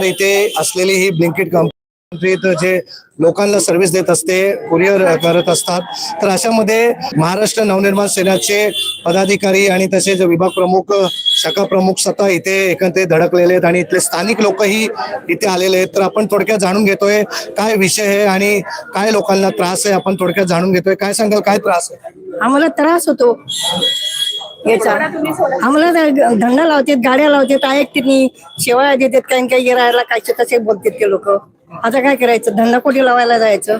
इथे असलेली ही Blinkit company जे लोकांना सर्व्हिस देत असते कुरिअर करत असतात. तर अशामध्ये महाराष्ट्र नवनिर्माण सेनाचे पदाधिकारी आणि तसेच विभाग प्रमुख शाखा प्रमुख स्वतः इथे एकत्रित धडकलेले आहेत आणि इथले स्थानिक लोकही इथे आलेले आहेत. तर आपण थोडक्यात जाणून घेतोय काय विषय आहे आणि काय लोकांना त्रास आहे आपण थोडक्यात जाणून घेतोय. काय सांगाल काय त्रास आहे? आम्हाला त्रास होतो. याचा आम्हाला धंदा लावतात गाड्या लावतात ऐकतात नाही शेवाळ्या देतात काही काही गिरायला काय कसे बोलतात ते लोक. आता काय करायचं? धंदा कोटी लावायला जायचं?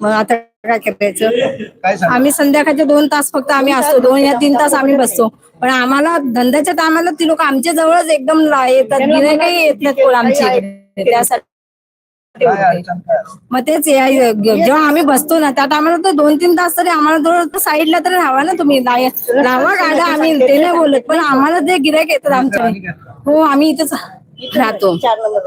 मग आता काय करायचं? आम्ही संध्याकाळचे दोन तास फक्त आम्ही असतो. दोन या तीन तास आम्ही बसतो. पण आम्हाला धंद्याच्या टायमाला ती लोक आमच्या जवळच एकदम ला- येतात. गिऱ्हाईकही येत नाहीत कोण आमच्या. त्यासाठी मग तेच या- जेव्हा आम्ही बसतो ना त्या टायमाला तर दोन तीन तास तरी आम्हाला थोडं साईडला तरी राहावा ना तुम्ही. नाही- लावा गाड्या आम्ही ते नाही बोलत पण आम्हाला ते गिरायक येतात आमच्या. हो आम्ही इथेच राहतो.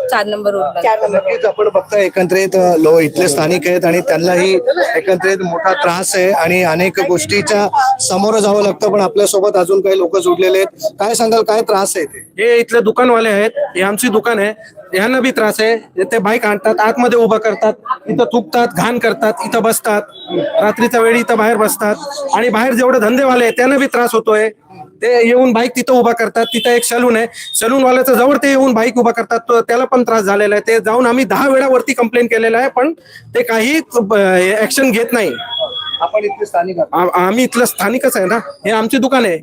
चार नंबर रोडला चार नंबर नक्कीच आपण बघता एकत्रित लो इथले स्थानिक आहेत आणि त्यांनाही एकत्रित मोठा त्रास आहे आणि अनेक गोष्टीच्या समोर जावं लागतं पण आपल्यासोबत अजून काही लोक जुडलेले आहेत. काय सांगाल काय त्रास आहे ते? हे इथले दुकानवाले आहेत हे आमची दुकान आहे. ह्यांना बी त्रास आहे. ते बाईक आणतात आतमध्ये उभं करतात इथं थुकतात घाण करतात इथं बसतात. रात्रीच्या वेळी इथं बाहेर बसतात. आणि बाहेर जेवढे धंदेवाले आहेत त्यांना बी त्रास होतोय. ते येऊन बाईक तिथं उभा करतात. तिथं एक सलून आहे. सलून वाल्याचं जवळ ते येऊन बाईक उभा करतात. त्याला पण त्रास झालेला आहे. ते जाऊन आम्ही दहा वेळा वरती कंप्लेंट केलेलं आहे पण ते काही ऍक्शन घेत नाही. आपण इथले स्थानिक आम्ही इथलं स्थानिकच आहे ना. हे आमची दुकान आहे.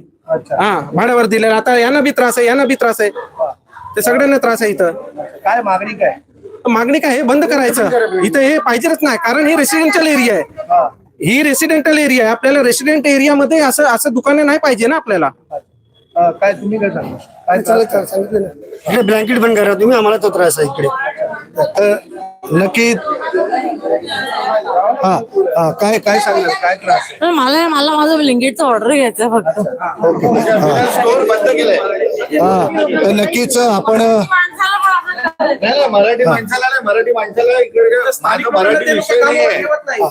हा भाड्यावर दिलेलं. आता यांना बी त्रास आहे यांना बी त्रास आहे. ते सगळ्यांना त्रास आहे इथं. काय मागणी काय? मागणी काय हे बंद करायचं. इथं हे पाहिजेच नाही कारण हे रेसिडेन्शियल एरिया आहे. हा. ही रेसिडेंटल एरिया आहे. आपल्याला रेसिडेंट एरियामध्ये असं असं दुकाने नाही पाहिजे ना आपल्याला. अ, काय तुम्ही काय सांगा काय? हे ब्लँकेट बंद करा तुम्ही आम्हाला तो त्रास आहे इकडे. अ, नक्की हा हा, काय काय सांगाल काय त्रास आहे? मला मला माझं ब्लिंकेटचं ऑर्डर घ्यायचं फक्त. ओके. हा. हा तर नक्कीच आपण नाही नाही, मराठी माणसाला नाही मराठी माणसाला इकडे स्थानिक मराठी विषय नाहीये.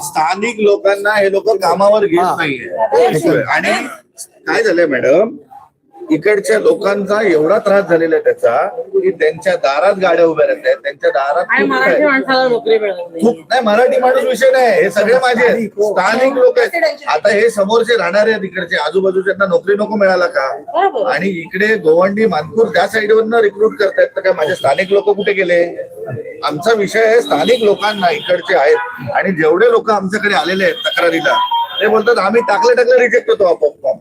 स्थानिक लोकांना हे लोक कामावर घेत हा. नाहीये. आणि काय झालंय मॅडम? इकडच्या लोकांचा एवढा त्रास झालेला आहे त्याचा की त्यांच्या दारात गाड्या उभ्या राहत आहेत त्यांच्या दारात खूप आहे. माणसाला नोकरी मिळत नाही. खूप नाही मराठी माणूस विषय नाही हे सगळे माझे आहेत. स्थानिक लोक आहेत. आता हे समोरचे राहणारे आहेत इकडचे आजूबाजूच्यांना नोकरी नको मिळाला का? आणि इकडे गोवंडी मानपूर त्या साईडवरनं रिक्रूट करतायत तर काय माझे स्थानिक लोक कुठे गेले? आमचा विषय आहे स्थानिक लोकांना इकडचे आहेत. आणि जेवढे लोक आमच्याकडे आलेले आहेत तक्रारीला ते बोलतात आम्ही टाकले टाकले रिजेक्ट होतो आपोआप.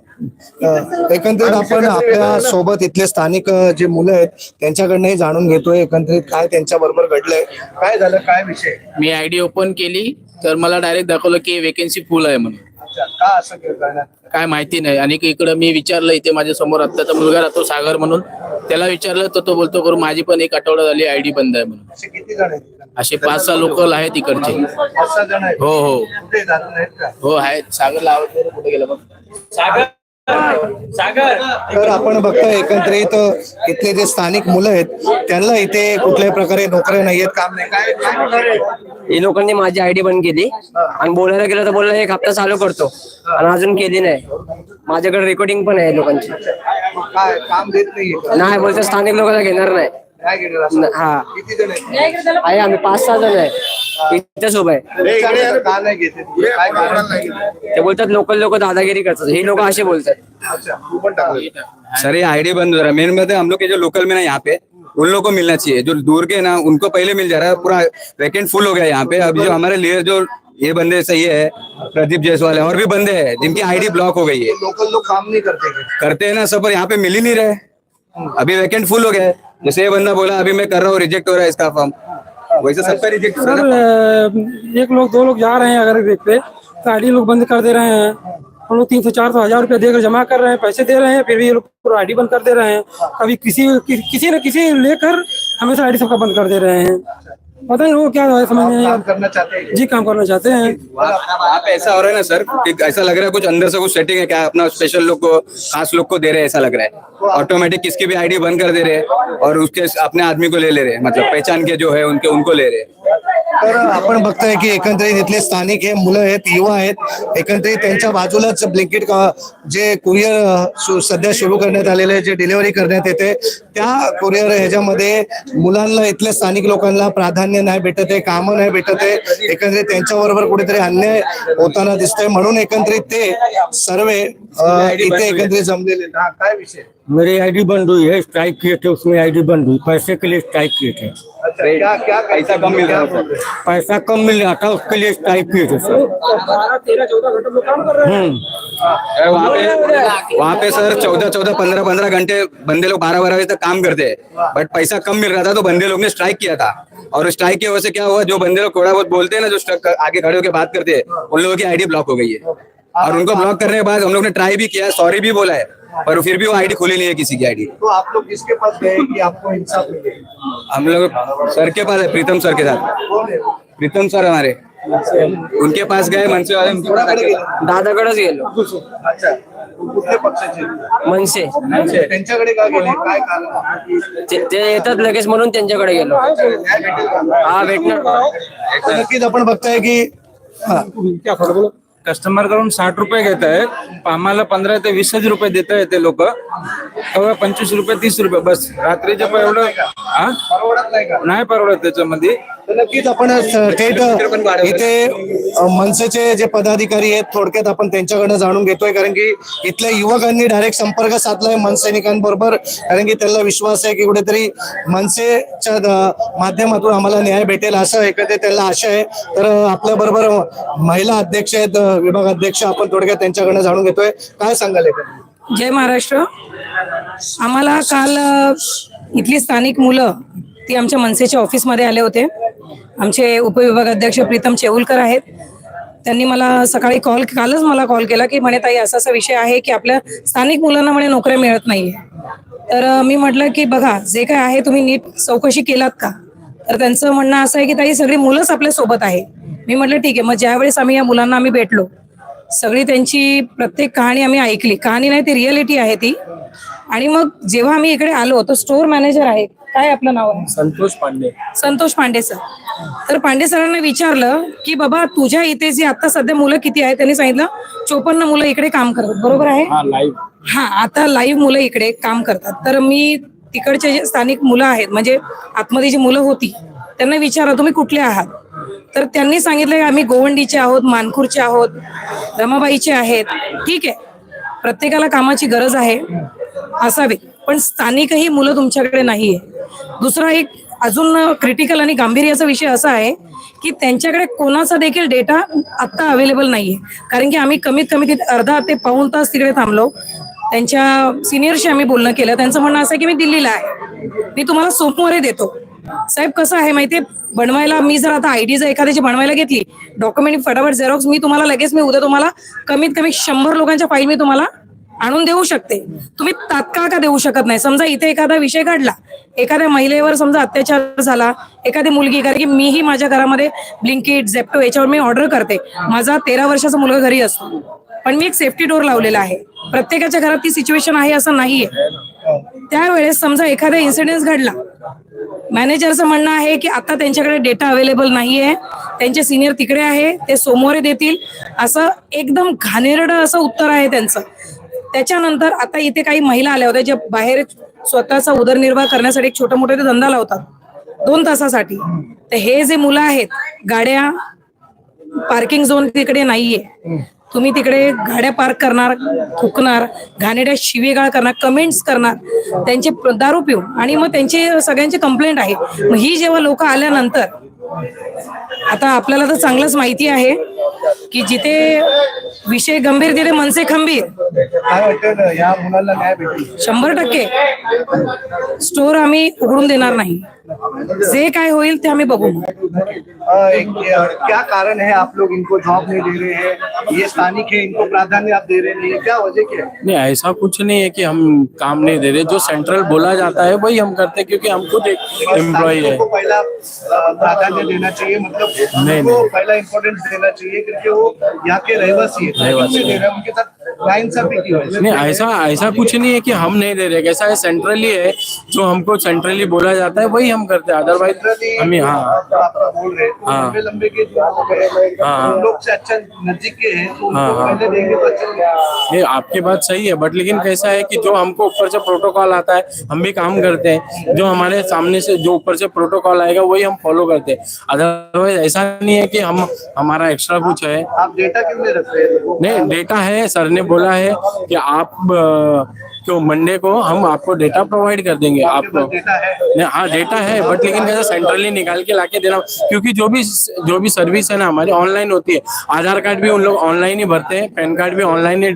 एकंदरीत आपण आपल्यासोबत इथले स्थानिक जे मुलं आहेत त्यांच्याकडनंही जाणून घेतोय. एकंदरीत काय त्यांच्या बरोबर घडलंय? काय झालं? काय विषय? मी आय डी ओपन केली तर मला डायरेक्ट दाखवलं की वेकेन्सी फुल आहे म्हणून. अच्छा, का असं करण्यात काय माहिती नाही. आणि इकडं मी विचारलं इथे माझ्यासमोर आत्ताचा मुलगा राहतो सागर म्हणून. त्याला विचारलं तर तो बोलतो करू माझी पण एक आठवडा झाली आय डी बंद आहे म्हणून. असे किती जण आहेत असे पाच सहा लोकल आहेत इकडचे. हो हो. हो आहेत. सागर लावत कुठे गेला बघ. तर आपण बघतोय एकंदरीत इथले जे स्थानिक मुलं आहेत त्यांना इथे कुठल्याही प्रकारे नोकऱ्या नाहीयेत काम नाही. काय काय होणार आहे? हे लोकांनी माझी आयडी बंद केली. आणि बोलायला गेलं तर बोलला एक हप्ता चालू करतो. आणि अजून केली नाही. माझ्याकडे रेकॉर्डिंग पण आहे लोकांची. काय काम देत नाहीये नाही बोलतो स्थानिक लोकांना घेणार नाही. हा. किती जण आहेत? आहे आम्ही पाच सहा जण आहे. इथेच उभं आहे. विचारलं का नाही घेते काय कारण नाही ते बोलतात लोकल लोक दादागिरी करतात. हे लोक असे बोलतात. अच्छा तू पण टाकलं. सर ये आईडी बंद हो रहा है मेन बात है हम लोग के जो लोकल में ना यहाँ पे उन लोगों को मिलना चाहिए. जो दूर के ना उनको पहले मिल जा रहा है। पूरा वैकेंट फुल हो गया यहाँ पे। अभी जो हमारे लिए जो ये बंदे सही है प्रदीप जायसवाल है और भी बंदे हैं जिनकी आईडी ब्लॉक हो गई है। लोकल लोग काम नहीं करते? करते हैं ना सब पर यहाँ पे मिल ही नहीं रहे। अभी वैकेंट फुल हो गया है। जैसे ये बंदा बोला अभी मैं कर रहा हूँ रिजेक्ट हो रहा है इसका फॉर्म वैसे सबका रिजेक्ट हो रहा है। एक लोग दो लोग जा रहे हैं अगर देख पे तो आईडी लोग बंद कर दे रहे हैं। हम लोग तीन सौ चार सौ हज़ार रुपया देकर जमा कर रहे हैं पैसे दे रहे हैं फिर भी ये लोग पूरा आईडी बंद कर दे रहे हैं। अभी किसी कि, किसी न किसी लेकर हमेशा आईडी सबका बंद कर दे रहे हैं। पता नहीं वो क्या है समझ में नहीं काम। करना चाहते हैं? जी काम करना चाहते हैं। वहाँ पे ऐसा हो रहा है ना सर कि ऐसा लग रहा है कुछ अंदर से कुछ सेटिंग है क्या अपना स्पेशल लोग को खास लोग को दे रहे हैं ऐसा लग रहा है? ऑटोमेटिक किसकी भी आईडी बंद कर दे रहे हैं और उसके अपने आदमी को ले ले रहे हैं मतलब पहचान के जो है उनके उनको ले रहे हैं। तर आपण बघतोय की एकंदरीत इथले स्थानिक हे मुलं आहेत युवा आहेत एकंदरीत त्यांच्या बाजूलाच ब्लिंकेट जे कुरिअर सध्या सुरू करण्यात आलेले जे डिलिव्हरी करण्यात येते त्या कुरिअर ह्याच्यामध्ये मुलांना इथल्या स्थानिक लोकांना प्राधान्य नाही भेटत आहे कामं नाही भेटत आहे. एकंदरीत त्यांच्याबरोबर कुठेतरी अन्याय होताना दिसतोय. म्हणून एकंदरीत ते सर्व इथे एकंदरीत जमलेले काय विषय? मेरी आईडी बंद हुई है स्ट्राइक किए थे उसमें आईडी बंद हुई पैसे के लिए स्ट्राइक किए थे। क्या क्या पैसा कम मिल रहा है? पैसा कम मिल रहा था उसके लिए स्ट्राइक किए थे सर। बारह तेरह चौदह घंटे काम कर रहे हैं? वहाँ पे वहाँ पे सर चौदह चौदह पंद्रह पंद्रह घंटे बंदे लोग बारह बारह बजे तक काम करते। हैं बट पैसा कम मिल रहा था तो बंदे लोग ने स्ट्राइक किया था। और स्ट्राइक की वजह से क्या हुआ जो बंदे लोग थोड़ा बहुत बोलते हैं ना जो आगे खड़े होकर बात करते हैं उन लोगों की आईडी ब्लॉक हो गई है। और उनको ब्लॉक करने के बाद हम लोग ने ट्राई भी किया सॉरी भी बोला है। पर फिर भी वो आईडी खुली नहीं है किसी की आईडी तो आप लोग किसके पास गए कि आपको इंसाफ मिले? हम लोग सर के पास है प्रीतम सर के साथ। प्रीतम सर हमारे। उनके पास गए मनसे वाले? दादाकडेच गेलो। अच्छा कुठल्या पक्षाचे? मनसे। त्यांच्याकडे का गेले? काय कारण? ते ते येतात लगेच म्हणून त्यांच्याकडे गेलो? हा भेटणार। नक्कीच आपण बघताय की हा, क्या खड़ा बोलो? कस्टमरकडून साठ रुपये घेत आहेत. आम्हाला पंधरा ते वीसच रुपये देत आहेत ते लोक. तेव्हा पंचवीस रुपये तीस रुपये. बस रात्रीचे पण एवढं हा? नाही परवडत त्याच्यामध्ये. नक्कीच आपण थेट इथे मनसेचे जे पदाधिकारी आहेत थोडक्यात आपण त्यांच्याकडनं जाणून घेतोय. कारण की इथल्या युवकांनी डायरेक्ट संपर्क साधलाय मनसैनिकांबरोबर. कारण की त्यांना विश्वास आहे की कुठेतरी मनसेच्या माध्यमातून आम्हाला न्याय भेटेल असं एखादे त्यांना आशा आहे. तर आपल्या बरोबर महिला अध्यक्ष आहेत विभाग अध्यक्ष आपण थोडक्यात त्यांच्याकडनं जाणून घेतोय. काय सांगाल जय महाराष्ट्र. आम्हाला काल इथली स्थानिक मुलं ती आमच्या मनसेच्या ऑफिसमध्ये आले होते. आमचे उपविभागाध्यक्ष प्रीतम चेऊलकर आहेत. त्यांनी मला सकाळी कॉल कालच मला कॉल केला की म्हणे ताई असा असा विषय आहे की आपल्या स्थानिक मुलांना म्हणे नोकऱ्या मिळत नाहीये. तर मी म्हटलं की बघा जे काय आहे तुम्ही नीट चौकशी केलात का? तर त्यांचं म्हणणं असं आहे की ताई सगळी मुलंच आपल्यासोबत आहे. मी म्हटलं ठीक आहे मग ज्यावेळेस आम्ही या मुलांना आम्ही भेटलो सगळी त्यांची प्रत्येक कहाणी आम्ही ऐकली. कहाणी नाही ती रियालिटी आहे ती. आणि मग जेव्हा आम्ही इकडे आलो तर स्टोअर मॅनेजर आहे काय आपलं नाव आहे? संतोष पांडे. संतोष पांडे सर. तर पांडे सरांना विचारलं की बाबा तुझ्या इथे जी आता सध्या मुलं किती आहेत? त्यांनी सांगितलं चोपन्न मुलं इकडे काम करतात. बरोबर आहे? हा लाईव्ह हा आता लाईव्ह मुलं इकडे काम करतात. तर मी तिकडचे जे स्थानिक मुलं आहेत म्हणजे आतमध्ये जी मुलं होती त्यांना विचारा तुम्ही कुठले आहात? तर त्यांनी सांगितलं की आम्ही गोवंडीचे आहोत मानखूरचे आहोत रमाबाईचे आहेत. ठीक आहे. प्रत्येकाला कामाची गरज आहे असावी. पण स्थानिकही मुलं तुमच्याकडे नाहीये. दुसरा एक अजून क्रिटिकल आणि गांभीर्याचा विषय असा आहे की त्यांच्याकडे कोणाचा देखील डेटा आत्ता अवेलेबल नाहीये. कारण की आम्ही कमीत कमी तिथे अर्धा ते पाऊण तास तिकडे थांबलो. त्यांच्या सिनियरशी आम्ही बोलणं केलं. त्यांचं म्हणणं असं आहे की मी दिल्लीला आहे. मी तुम्हाला सोमवारी देतो. साहेब कसं आहे माहितीये? बनवायला मी जर आता आयडी जर एखाद्याची बनवायला घेतली डॉक्युमेंट फटाफट झेरॉक्स मी तुम्हाला लगेच मी उद्या तुम्हाला कमीत कमी शंभर लोकांच्या फाईल मी तुम्हाला आणून देऊ शकते. तुम्ही तात्काळ का देऊ शकत नाही? समजा इथे एखादा विषय घडला. एखाद्या महिलेवर समजा अत्याचार झाला. एखादी मुलगी कारण की मीही माझ्या घरामध्ये ब्लिंकिट झेप्टो याच्यावर मी ऑर्डर करते. माझा तेरा वर्षाचा मुलगा घरी असतो. पण मी एक सेफ्टी डोर लावलेला आहे. प्रत्येकाच्या घरात ती सिच्युएशन आहे असं नाहीये. त्यावेळेस समजा एखादा इन्सिडेंट घडला. मॅनेजरचं म्हणणं आहे की आता त्यांच्याकडे डेटा अवेलेबल नाहीये. त्यांचे सिनियर तिकडे आहे. ते सोमवारी देतील. असं एकदम घाणेरडं असं उत्तर आहे त्यांचं. त्याच्यानंतर आता इथे काही महिला आल्या होत्या ज्या बाहेर स्वतःचा उदरनिर्वाह करण्यासाठी एक छोटा मोठा धंदा लावतात. दोन तासासाठी. तर हे जे मुलं आहेत गाड्या पार्किंग झोन तिकडे नाहीये. तुम्ही तिकडे गाड्या पार्क करणार थुकणार घाणेड्या शिवेगाळ करणार कमेंट्स करणार त्यांचे दारू पिऊ आणि मग त्यांची सगळ्यांची कंप्लेंट आहे. मग ही जेव्हा लोक आल्यानंतर आता आपल्याला तर चांगलंच माहिती आहे की जिथे विषय गंभीर तिथे मनसे खंबीर. काय वाटतं ना, या मुलांना न्याय भेटेल? शंभर टक्के. स्टोर आम्ही उघडून देणार नाही. जे काय होईल ते आम्ही बघू. क्या कारण है आप लोग इनको जॉब नहीं दे रहे हैं? ये स्थानिक है इनको प्राधान्य आप दे रहे नहीं है? क्या वजह क्या है? नहीं ऐसा कुछ नहीं है कि हम काम नहीं दे रहे। जो सेंट्रल बोला जाता है वही हम करते हैं क्योंकि हम खुद एक एम्प्लॉय है। पहला अ, प्राधान्य देना चाहिए मतलब उनको। पहला इम्पोर्टेंस देना चाहिए क्योंकि वो यहाँ के रहवासी है रहवासी दे रहे हैं उनके साथ की नहीं ऐसा ऐसा कुछ नहीं है कि हम नहीं दे रहे कैसा है सेंट्रली है जो हमको सेंट्रली बोला जाता है वही हम करते हैं अदरवाइज़ हम हाँ बोल रहे तो हाँ। लंबे लंबे के लोग हाँ। से अच्छा नज़दीक के हैं तो हाँ, हाँ। तो अच्छा नहीं। ये आपकी बात सही है बट लेकिन कैसा है कि जो हमको ऊपर से प्रोटोकॉल आता है हम भी काम करते हैं जो हमारे सामने से जो ऊपर से प्रोटोकॉल आएगा वही हम फॉलो करते हैं अदरवाइज़ ऐसा नहीं है कि हम हमारा एक्स्ट्रा कुछ है आप डेटा क्यों नहीं रख रहे हैं लोगों का? नहीं डेटा है सर ने बोला है कि आप क्यों मंडे को हम आपको डेटा प्रोवाइड कर देंगे आपको है। डेटा है बट लेकिन कैसा सेंट्रली निकाल के लाके देना? क्योंकि जो भी जो भी सर्विस है ना हमारी ऑनलाइन होती है। आधार कार्ड भी उन लोग ऑनलाइन ही भरते हैं पैन कार्ड भी ऑनलाइन ही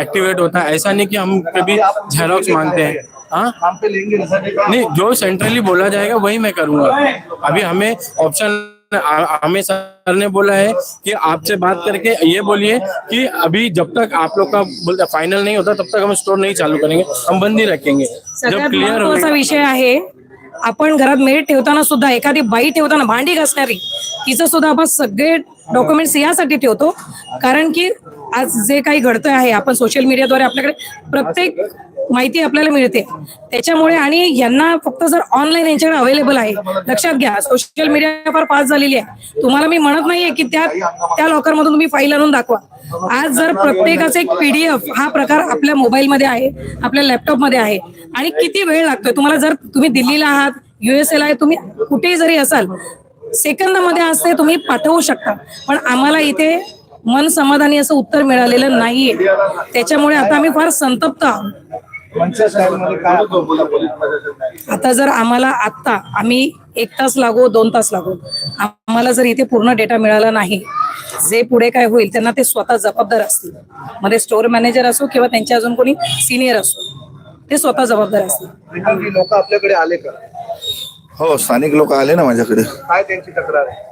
एक्टिवेट होता है। ऐसा नहीं कि हम कभी जेरोक्स मांगते हैं। हाँ? नहीं जो सेंट्रली बोला जाएगा वही मैं करूँगा। अभी हमें ऑप्शन हमें सर ने बोला है कि आपसे बात करके ये बोलिए कि अभी जब तक आप लोग का बोलते फाइनल नहीं होता तब तक हम स्टोर नहीं चालू करेंगे हम बंद ही रखेंगे। जब क्लियर विषय आहे आपण घरात मेड ठेवताना सुद्धा एखादी बाई ठेवताना भांडी घासणारी तिचं सुद्धा आपण सगळे डॉक्युमेंट्स यासाठी ठेवतो. कारण की आज जे काही घडतंय आहे आपण सोशल मीडियाद्वारे आपल्याकडे प्रत्येक माहिती आपल्याला मिळते. त्याच्यामुळे आणि यांना फक्त जर ऑनलाईन यांच्याकडे अवेलेबल आहे लक्षात घ्या सोशल मीडिया फार पास झालेली आहे. तुम्हाला मी म्हणत नाहीये की त्या त्या लॉकर मधून तुम्ही फाईल आणून दाखवा. आज जर प्रत्येकाचा एक पीडीएफ हा प्रकार आपल्या मोबाईलमध्ये आहे आपल्या लॅपटॉपमध्ये आहे आणि किती वेळ लागतोय? तुम्हाला जर तुम्ही दिल्लीला आहात युएसएला आहे तुम्ही कुठेही जरी असाल सेकंदामध्ये असते तुम्ही पाठवू शकता. पण आम्हाला इथे मन समाधानी असं उत्तर मिळालेलं नाहीये. त्याच्यामुळे आता आम्ही फार संतप्त आहोत. आता जर आम्हाला आत्ता आम्ही एक तास लागो दोन तास लागो. आम्हाला जर इथे पूर्ण डेटा मिळाला नाही जे पुढे काय होईल त्यांना ते स्वतः जबाबदार असतील. मध्ये स्टोअर मॅनेजर असो किंवा त्यांचे अजून कोणी सिनियर असो ते स्वतः जबाबदार असतील. लोक आपल्याकडे आले का? हो स्थानिक लोक आले ना माझ्याकडे. काय त्यांची तक्रार आहे?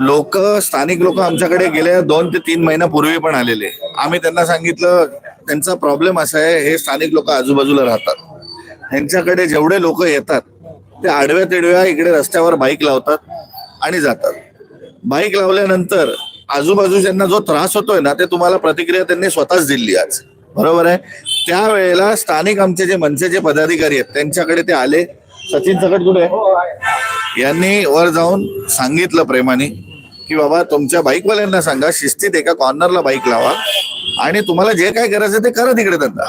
लोक स्थानिक लोक आमच्याकडे गेल्या दोन ते तीन महिन्यापूर्वी पण आलेले. आम्ही त्यांना सांगितलं त्यांचा प्रॉब्लेम असा आहे हे स्थानिक लोक आजूबाजूला राहतात. ह्यांच्याकडे जेवढे लोक येतात ते आडव्या तिडव्या इकडे रस्त्यावर बाईक लावतात आणि जातात. बाईक लावल्यानंतर आजूबाजूच्यांना जो त्रास होतोय ना ते तुम्हाला प्रतिक्रिया त्यांनी स्वतःच दिली आज. बरोबर आहे? त्यावेळेला स्थानिक आमचे जे मनसेचे पदाधिकारी आहेत त्यांच्याकडे ते आले. सचिन सकट कुठे आहे? यांनी वर जाऊन सांगितलं प्रेमाने. की बाबा तुमच्या बाईकवाल्यांना सांगा शिस्तीत एका कॉर्नरला बाईक लावा आणि तुम्हाला जे काय करायचं ते करा तिकडे धंदा.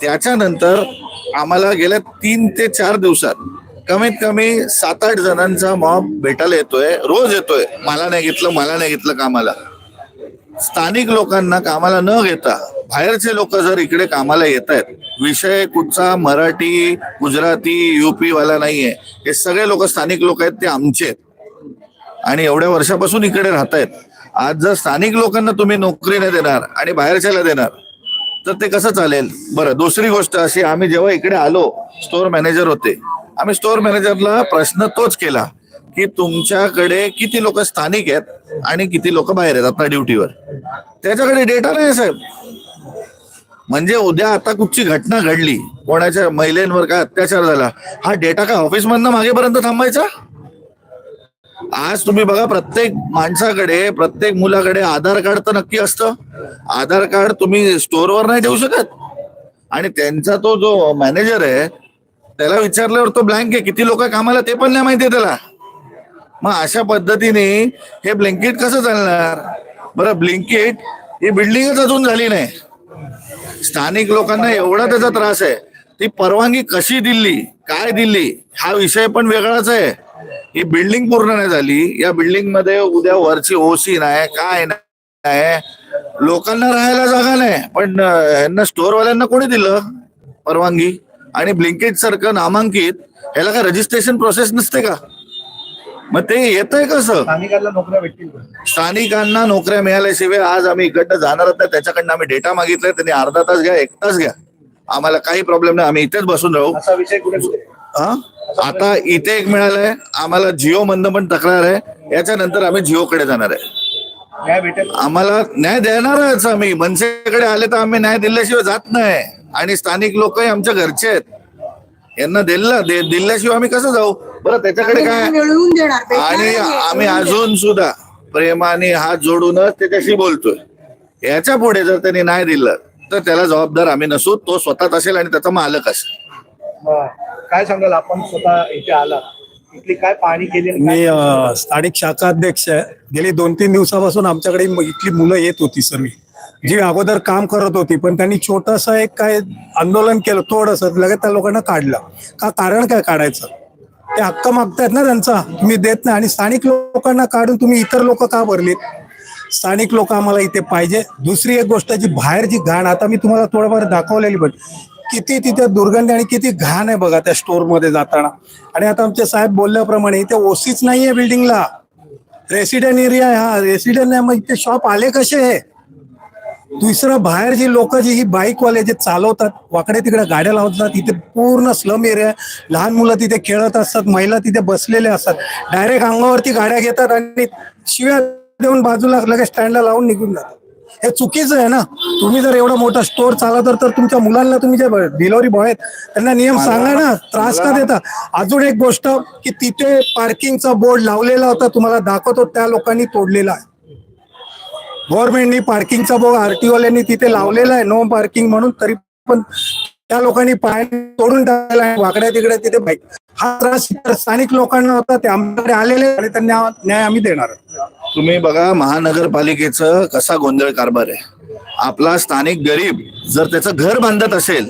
त्याच्यानंतर आम्हाला गेल्या तीन ते चार दिवसात कमीत कमी सात आठ जणांचा मॉब भेटायला येतोय रोज येतोय. मला नाही घेतलं मला नाही घेतलं कामाला. स्थानिक लोकांना कामाला न घेता बाहेरचे लोक जर इकडे कामाला येत आहेत विषय कुठचा मराठी गुजराती युपी वाला नाहीये हे सगळे लोक स्थानिक लोक आहेत ते आमचे आहेत. आणि एवढ्या वर्षापासून इकडे राहत आहेत आज जर स्थानिक लोकांना तुम्ही नोकरी नाही देणार आणि बाहेरच्याला देणार तर ते कसं चालेल? बरं दुसरी गोष्ट अशी आम्ही जेव्हा इकडे आलो स्टोअर मॅनेजर होते आम्ही स्टोअर मॅनेजरला प्रश्न तोच केला की तुमच्याकडे किती लोक स्थानिक आहेत आणि किती लोक बाहेर आहेत आता ड्युटीवर? त्याच्याकडे डेटा नाही साहेब. म्हणजे उद्या आता कुठची घटना घडली कोणाच्या महिलेंवर काय अत्याचार झाला हा डेटा काय ऑफिसमधनं मागेपर्यंत थांबायचा? आज तुम्ही बघा प्रत्येक माणसाकडे प्रत्येक मुलाकडे आधार कार्ड तर नक्की असतं. आधार कार्ड तुम्ही स्टोअरवर नाही ठेवू शकत. आणि त्यांचा तो जो मॅनेजर आहे त्याला विचारल्यावर तो ब्लँक आहे. किती लोक कामाला ते पण नाही माहिती त्याला. मग अशा पद्धतीने हे ब्लँकेट कसं चालणार? बरं ब्लिंकेट ही बिल्डिंगच अजून झाली नाही. स्थानिक लोकांना एवढा त्याचा त्रास आहे. ती परवानगी कशी दिली? काय दिली? हा विषय पण वेगळाच आहे. ही बिल्डिंग पूर्ण नाही झाली. या बिल्डिंगमध्ये उद्या वरची ओसी नाही काय नाही. लोकांना राहायला जागा नाही. पण यांना स्टोअरवाल्यांना कोणी दिलं? परवानगी. आणि ब्लिंकेट सारखं नामांकित ह्याला काय रजिस्ट्रेशन प्रोसेस नसते का? मग ते येतंय कसं? स्थानिकांना नोकऱ्या भेटतील? स्थानिकांना नोकऱ्या मिळाल्याशिवाय आज आम्ही इकडनं जाणारच नाही त्याच्याकडनं आम्ही डेटा मागितलाय त्यांनी अर्धा तास घ्या एक तास घ्या. आम्हाला काही प्रॉब्लेम नाही आम्ही इथेच बसून राहू. असा विषय कुठे? आता इथे एक मिळालंय आम्हाला जिओ मधनं पण तक्रार आहे. याच्यानंतर आम्ही जिओकडे जाणार आहे. आम्हाला न्याय देणारच आम्ही. मनसेकडे आले तर आम्ही न्याय दिल्याशिवाय जात नाही. आणि स्थानिक लोकही आमच्या घरचे आहेत. यांना दिलं दे- दिल्याशिवाय आम्ही कसं जाऊ? बरं त्याच्याकडे काय? मिळवून देणार. आणि आम्ही अजून सुद्धा प्रेमाने हात जोडूनच त्याच्याशी बोलतोय. याच्यापुढे जर त्यांनी नाही दिलं तर त्याला जबाबदार आम्ही नसू तो स्वतःच असेल आणि त्याचा मालक असेल. काय सांगाल? आपण स्वतः इथे आला इथली काय पाहणी केली आणि काय- मी अ, स्थानिक शाखा अध्यक्ष आहे. गेली दोन तीन दिवसापासून आमच्याकडे म- इथली मुलं येत होती सर्व जी अगोदर काम करत होती पण त्यांनी छोटस एक काय आंदोलन केलं थोडस लगेच त्या लोकांना काढलं. का कारण काय काढायचं? ते हक्क मागतायत ना त्यांचा. तुम्ही देत नाही. आणि स्थानिक लोकांना काढून तुम्ही इतर लोक का भरलीत? स्थानिक लोक आम्हाला इथे पाहिजे. दुसरी एक गोष्ट जी बाहेर जी घाण आता मी तुम्हाला थोडंफार दाखवलेली पण किती तिथे दुर्गंधी आणि किती घाण आहे बघा त्या स्टोरमध्ये जाताना. आणि आता आमचे साहेब बोलल्याप्रमाणे इथे ओसीच नाहीये बिल्डिंगला रेसिडेंट एरिया आहे हा. रेसिडेंट आहे मग इथे शॉप आले कसे? आहे दुसरं बाहेर जी लोक जी ही बाईक वाले जे चालवतात वाकडे तिकडे गाड्या लावतात इथे पूर्ण स्लम एरिया आहे. लहान मुलं तिथे खेळत असतात महिला तिथे बसलेले असतात. डायरेक्ट अंगावरती गाड्या घेतात आणि शिव्या देऊन बाजूला लगेच स्टँडला लावून निघून जातात. हे चुकीचं आहे ना? तुम्ही जर एवढा मोठा स्टोर चालवता तर तुमच्या मुलांना तुम्ही जे डिलिव्हरी बॉय आहेत त्यांना नियम सांगा ना त्रास का देता? अजून एक गोष्ट की तिथे पार्किंगचा बोर्ड लावलेला होता तुम्हाला दाखवतो त्या लोकांनी तोडलेला आहे. गव्हर्नमेंटनी पार्किंगचा बोर्ड आरटीओल्यांनी तिथे लावलेला आहे नो पार्किंग म्हणून तरी पण त्या लोकांनी पाय तोडून टाकलेला आहे वाकड्या तिकडे तिथे बाईक हा त्रास स्थानिक लोकांना होता ते आमच्याकडे आलेले आणि त्यांना न्याय आम्ही देणार. तुम्ही बघा महानगरपालिकेचं कसा गोंधळ कारभार आहे. आपला स्थानिक गरीब जर त्याचं घर बांधत असेल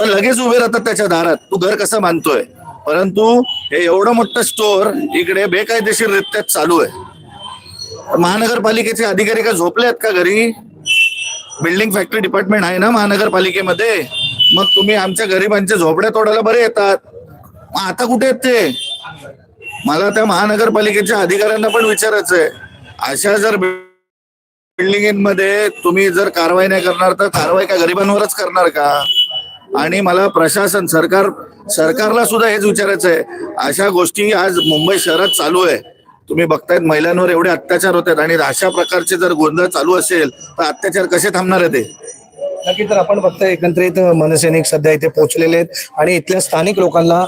तर लगेच उभे राहतात त्याच्या दारात. तू घर कसं बांधतोय? परंतु हे एवढं मोठं स्टोर इकडे बेकायदेशीररित्या चालू आहे. महानगरपालिकेचे अधिकारी का झोपले आहेत का घरी? बिल्डिंग फॅक्टरी डिपार्टमेंट आहे ना महानगरपालिकेमध्ये? मग तुम्ही आमच्या गरिबांच्या झोपड्या तोडायला बरे येतात. मग आता कुठे आहेत ते? मला त्या महानगरपालिकेच्या अधिकाऱ्यांना पण विचारायचं आहे अशा जर बिल्डिंगमध्ये तुम्ही जर कारवाई नाही करणार तर कारवाई का गरिबांवरच करणार का? आणि मला प्रशासन सरकार सरकारला सुद्धा हेच विचारायचं आहे. अशा गोष्टी आज मुंबई शहरात चालू आहे. तुम्ही बघतायत महिलांवर एवढे अत्याचार होत आहेत आणि अशा प्रकारचे जर गोंधळ चालू असेल तर अत्याचार कसे थांबणार आहे ते? नक्की तर आपण बघतोय एकत्रित मनसैनिक सध्या इथे पोहोचलेले आहेत आणि इथल्या स्थानिक लोकांना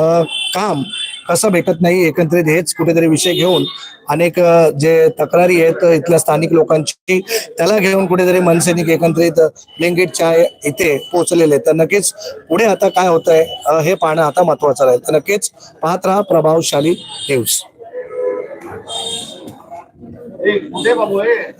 अ, काम कसं भेटत नाही एकत्रित हेच कुठेतरी विषय घेऊन अनेक जे तक्रारी आहेत इथल्या स्थानिक लोकांची त्याला घेऊन कुठेतरी मनसैनिक एकत्रित लिंगेटच्या इथे पोहोचलेले आहेत. तर नक्कीच पुढे आता काय होत आहे हे पाहणं आता महत्वाचं राहील. तर नक्कीच पाहत राहा प्रभावशाली न्यूज.